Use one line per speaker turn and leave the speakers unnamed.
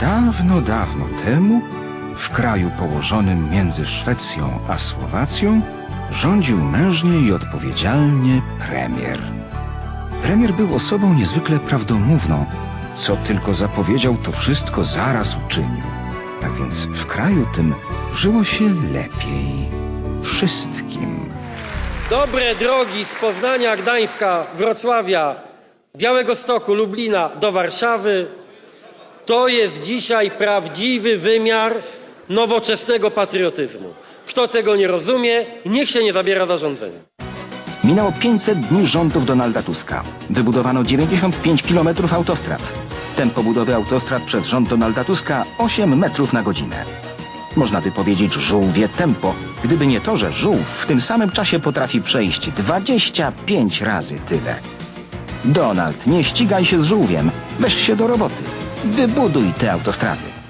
Dawno, dawno temu, w kraju położonym między Szwecją a Słowacją, rządził mężnie i odpowiedzialnie premier. Premier był osobą niezwykle prawdomówną. Co tylko zapowiedział, to wszystko zaraz uczynił. Tak więc w kraju tym żyło się lepiej wszystkim.
Dobre drogi z Poznania, Gdańska, Wrocławia, Białego Stoku, Lublina do Warszawy to jest dzisiaj prawdziwy wymiar nowoczesnego patriotyzmu. Kto tego nie rozumie, niech się nie zabiera za rządzenie.
Minęło 500 dni rządów Donalda Tuska. Wybudowano 95 km autostrad. Tempo budowy autostrad przez rząd Donalda Tuska 8 metrów na godzinę. Można by powiedzieć żółwie tempo, gdyby nie to, że żółw w tym samym czasie potrafi przejść 25 razy tyle. Donald, nie ścigaj się z żółwiem, weź się do roboty. Wybuduj te autostrady.